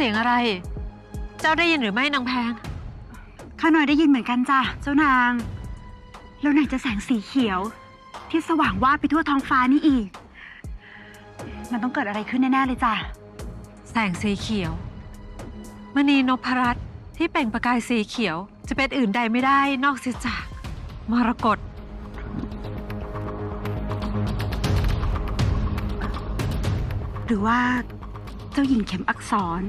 สียงอะไร เจ้าได้ยินหรือไม่นางแพง ข้าน้อยได้ยินเหมือนกันจ้ะเจ้านาง แล้วไหนจะแสงสีเขียว ที่สว่างว่าบไปทั่วท้องฟ้านี่อีก มันต้องเกิดอะไรขึ้นแน่ๆเลยจ้ะ แสงสีเขียว มณีนพรัตน์ที่เปล่งประกายสีเขียว จะเป็นอื่นใดไม่ได้นอกเสียจากมรกตหรือว่า เจ้าหญิงเข็มอักษร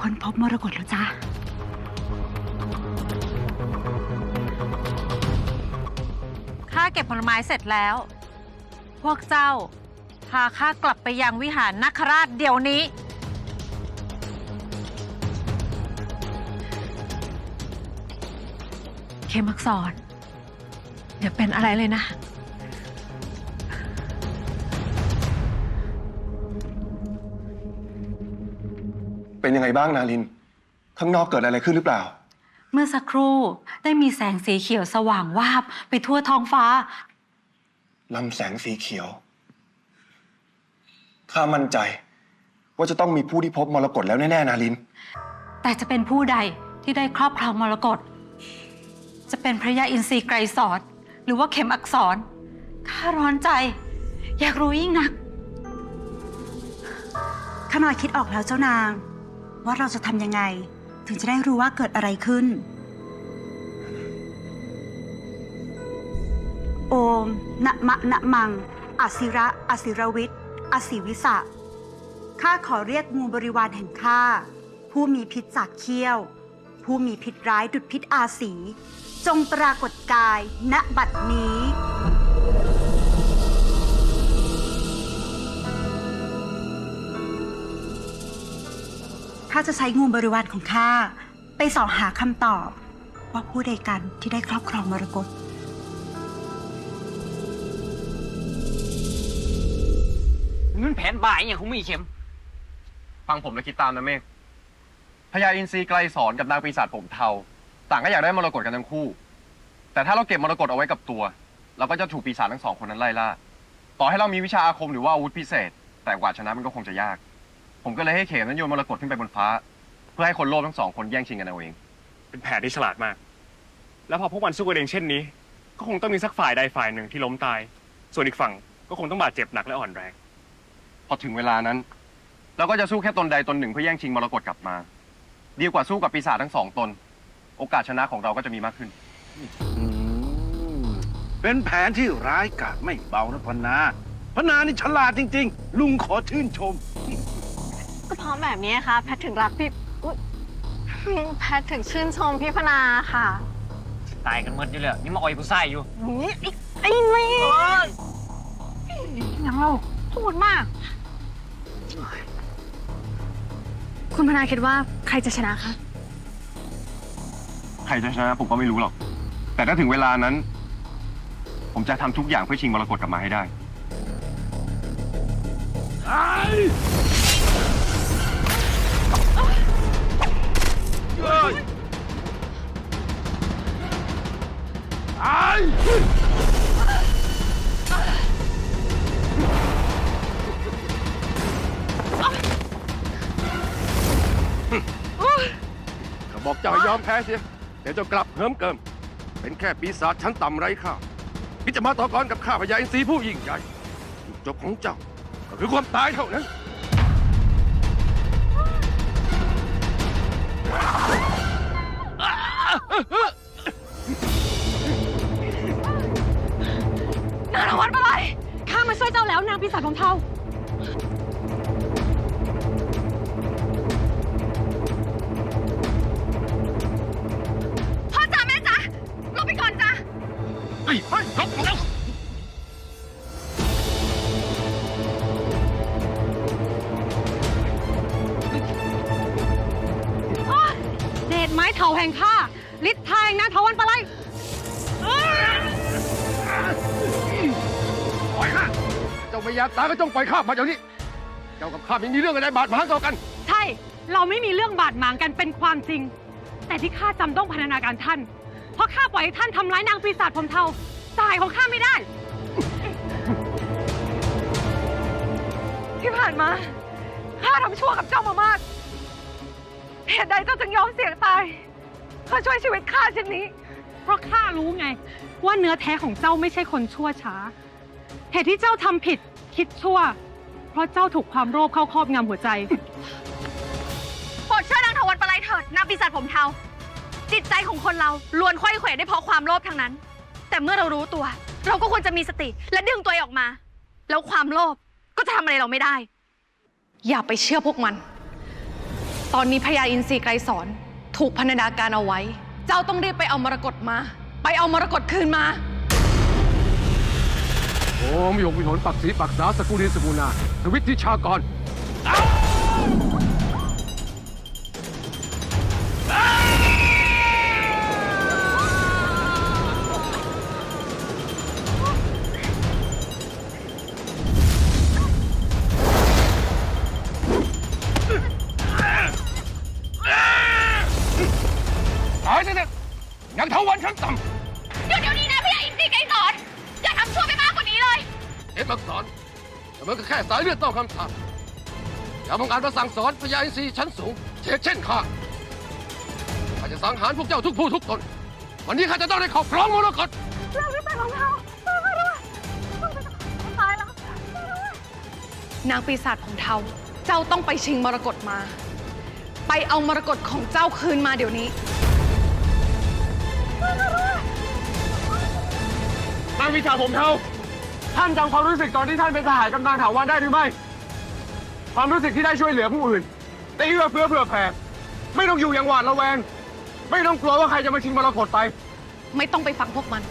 คนพบมรกตแล้วจ้ะข้าเก็บผลไม้เสร็จแล้ว พวกเจ้า พาข้ากลับไปยังวิหารนักราชเดี๋ยวนี้ เขมักษรอย่าเป็นอะไรเลยนะ เป็นยังไงบ้างนาลิน ข้างนอกเกิดอะไรขึ้นหรือเปล่า เมื่อสักครู่ได้มีแสงสีเขียวสว่างวาบไปทั่วท้องฟ้า ลำแสงสีเขียว ข้ามั่นใจ ว่าจะต้องมีผู้ที่พบมรกตแล้วแน่ๆนาลิน แต่จะเป็นผู้ใดที่ได้ครอบครองมรกตจะเป็นพระยาอินทรีไกรสอนหรือว่าเข็มอักษร ข้าร้อนใจ อยากรู้ยิ่งนัก ข้าน้อยคิดออกแล้วเจ้านาง ว่าเราจะทำยังไง ถึงจะได้รู้ว่าเกิดอะไรขึ้น โอมนะมะนะมังอศิระอศิรวิทย์อศิวิสะข้าขอเรียกงูบริวารแห่งข้าผู้มีพิษจากเขี้ยว ผู้มีพิษร้ายดุดพิษอาศีจงปรากฏกายณบัดนี้าจะใช้งูบริวารของข้าไปสอบหาคำตอบ ว่าผู้ใดกันที่ได้ครอบครองมรกตนั่นแผนบ่ายอย่างของมีเข็ม ฟังผมและคิดตามนะเมฆพญาอินทรีไกลสอนกับนางปีศาจผมเทา ต่างก็อยากได้มรกตกันทั้งคู่ แต่ถ้าเราเก็บมรกตเอาไว้กับตัว เราก็จะถูกปีศาจทั้งสองคนนั้นไล่ล่า ต่อให้เรามีวิชาอาคมหรือว่าอาวุธพิเศษ แต่กว่าชนะมันก็คงจะยาก ผมก็เลยให้เขมนั้นโยนมรกตขึ้นไปบนฟ้า เพื่อให้คนโลภทั้งสองคนแย่งชิงกันเอาเอง เป็นแผนที่ฉลาดมาก แล้วพอพวกมันสู้กันเองเช่นนี้ ก็คงต้องมีสักฝ่ายใดฝ่ายหนึ่งที่ล้มตาย ส่วนอีกฝั่งก็คงต้องบาดเจ็บหนักและอ่อนแรง พอถึงเวลานั้น เราก็จะสู้แค่ตนใดตนหนึ่งเพื่อแย่งชิงมรกตกลับมา ดีกว่าสู้กับปีศาจทั้งสองตน โอกาสชนะของเราก็จะมีมากขึ้นอืมเป็นแผนที่ร้ายกาจไม่เบานะพนาพนานี่ฉลาดจริง ๆ ลุงขอชื่นชม ก็เพราะแบบนี้ค่ะ แพทถึงรักพี่อุ๊ยแพทถึงชื่นชมพี่พนาค่ะ ตายกันหมดอยู่เลยนี่มาอ่อยผู้ใส่อยู่นี่ไอ้ไอ้นี่ยังเราพูดมาก คุณพนาคิดว่าใครจะชนะคะ ใครจะชนะผมก็ไม่รู้หรอก แต่ถ้าถึงเวลานั้น ผมจะทำทุกอย่างเพื่อชิงมรกตกลับมาให้ได้ ก็บอกเจ้าให้ยอมแพ้เสียเดี๋ยวเจ้ากลับเหิมเกิม เป็นแค่ปีศาจชั้นต่ำไร้ค่าที่จะมาต่อกรกับข้าพญาอินทรีผู้ยิ่งใหญ่จุดจบของเจ้า ก็คือความตายเท่านั้นนางวันมาเลยข้ามาช่วยเจ้าแล้วนางปีศาจของเทา เดชไม้เถาแห่งข้าฤทธิ์ทายนะเถาวันปลาไหลปล่อยข้าเจ้าไม่อยากตายก็จงปล่อยข้ามาเดี๋ยวนี้ เจ้ากับข้าไม่มีเรื่องอะไรบาดหมางต่อกัน ใช่ เราไม่มีเรื่องบาดหมางกันเป็นความจริง แต่ที่ข้าจำต้องพันธนาการท่าน เพราะข้าปล่อยให้ท่านทำร้ายนางปีศาจผมเทา สายของข้าไม่ได้ ที่ผ่านมาข้าทำชั่วกับเจ้ามามาก เหตุใดเจ้าจึงยอมเสี่ยงตายเพื่อช่วยชีวิตข้าเช่นนี้ เพราะข้ารู้ไง ว่าเนื้อแท้ของเจ้าไม่ใช่คนชั่วช้า เหตุที่เจ้าทำผิดคิดชั่ว เพราะเจ้าถูกความโลภเข้าครอบงำหัวใจ โปรดเชื่อนางทวันปลายเถิดนางปีศาจผมเทา จิตใจของคนเราล้วนค่อยเขวได้เพราะความโลภทั้งนั้น แต่เมื่อเรารู้ตัว เราก็ควรจะมีสติ และดึงตัวเองออกมา แล้วความโลภก็จะทำอะไรเราไม่ได้ อย่าไปเชื่อพวกมัน ตอนนี้พญาอินทรีไกรสอนถูกพันธนาการเอาไว้ เจ้าต้องรีบไปเอามรกตมา ไปเอามรกตคืนมา โอ้มยงวิหนปักศรีปักษาสกุลีสกุนาทวิตทิชากราวันชั้นต่เดี๋ยวเดี๋ยวนี้นะพญาอินทรีไกรสอนอย่าทำชั่วไปมากกว่านี้เลยำเอ็ดมักสอนแต่มันก็แค่สายเลือดต้องคำสาปอย่าบังอาจมาสั่งสอนพญาอินทรีย์ชั้นสูงเช่นเช่นข้าข้าจะสังหารพวกเจ้าทุกผู้ทุกตน วันนี้ข้าจะต้องได้ขอบครองมรกตนางปีศาจผมเทาเจ้าต้องไปชิงมรกตมา ไปเอามรกตของเจ้าคืนมาเดี๋ยวนี้ นางวิชาผมเทาท่านจำความรู้สึกตอนที่ท่านเป็นสหายกำนันถาวันได้หรือไม่ ความรู้สึกที่ได้ช่วยเหลือผู้อื่น ได้เอื้อเฟื้อเผื่อแผ่ ไม่ต้องอยู่อย่างหวาดระแวง ไม่ต้องกลัวว่าใครจะมาชิงมรกตไป ไม่ต้องไปฟังพวกมัน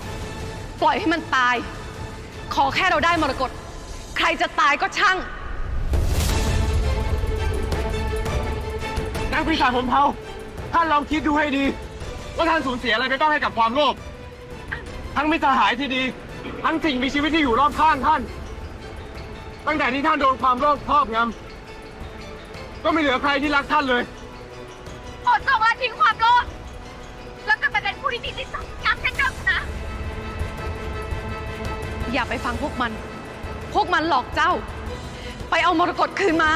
ปล่อยให้มันตาย ขอแค่เราได้มรกตใครจะตายก็ช่างนางปีศาจผมเทาท่านลองคิดดูให้ดี ว่าท่านสูญเสียอะไรไปบ้างให้กับความโลภทั้งมิตรสหายที่ดี ทั้งสิ่งมีชีวิตที่อยู่รอบข้างท่าน ตั้งแต่ที่ท่านโดนความโลภครอบงำก็ไม่เหลือใครที่รักท่านเลย อดจงละทิ้งความโลภแล้วกลับไปเป็นผู้ที่ดีที่สุดย้ำเช่นเดิมนะ อย่าไปฟังพวกมัน พวกมันหลอกเจ้า ไปเอามรกตคืนมา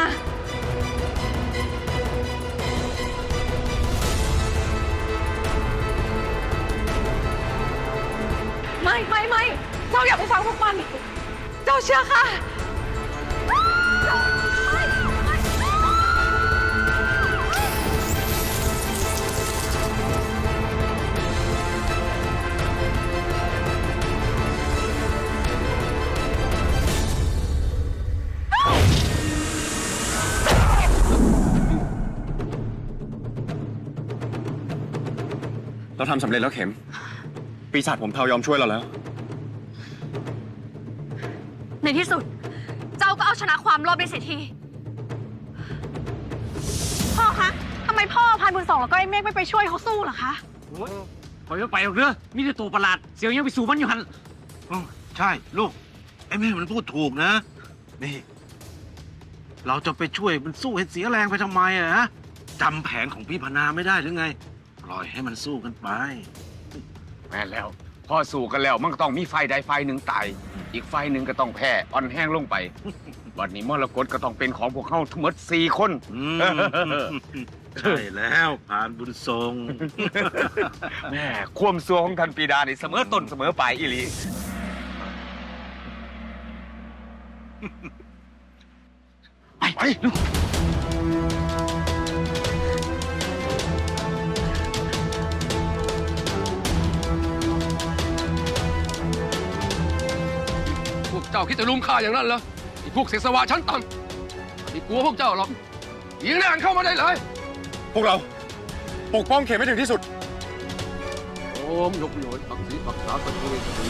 ไม่ไม่ไม่เจ้าอย่าไปฟังพวกมัน เจ้าเชื่อค่ะ เราทำสำเร็จแล้วเข็ม ปีศาจผมเทายอมช่วยเราแล้ว ในที่สุด เจ้าก็เอาชนะความโลภได้เสียที พ่อคะทำไมพ่อพานบุญสองแล้วก็ไอ้เมฆไม่ไปช่วยเขาสู้ล่ะคะปล่อยมันไปหรอกเด้อมีแต่ตัวประหลาด เสียวยังไปสู่มันอยู่หัน อืมใช่ ลูก ไอ้แม่มันพูดถูกนะ นี่ เราจะไปช่วยมันสู้ให้เสียแรงไปทำไมอะฮะจำแผนของพี่พนาไม่ได้หรือไง ปล่อยให้มันสู้กันไป แม่นแล้ว พอสู้กันแล้วมันก็ต้องมีไฟใดไฟหนึ่งตาย อีกไฟหนึ่งก็ต้องแพ้อ่อนแห้งลงไป วันนี้มรกตก็ต้องเป็นของพวกเขาทั้งหมดสี่คน อืมใช่แล้วผ่านบุญทรง แม่ความซัวของท่านปีดานี่เสมอต้นเสมอปลายอีหลี ไปไปาคิดจะลุมฆ่าอย่างนั้นเหรอไอ้พวกเสกสวะชั้นต่ำไม่กลัวพวกเจ้าหรอกยิงแรงเข้ามาได้เลย พวกเราปกป้องเขมให้ถึงที่สุด โอมยกโยนปักศีปักษาตะกุยตะกุย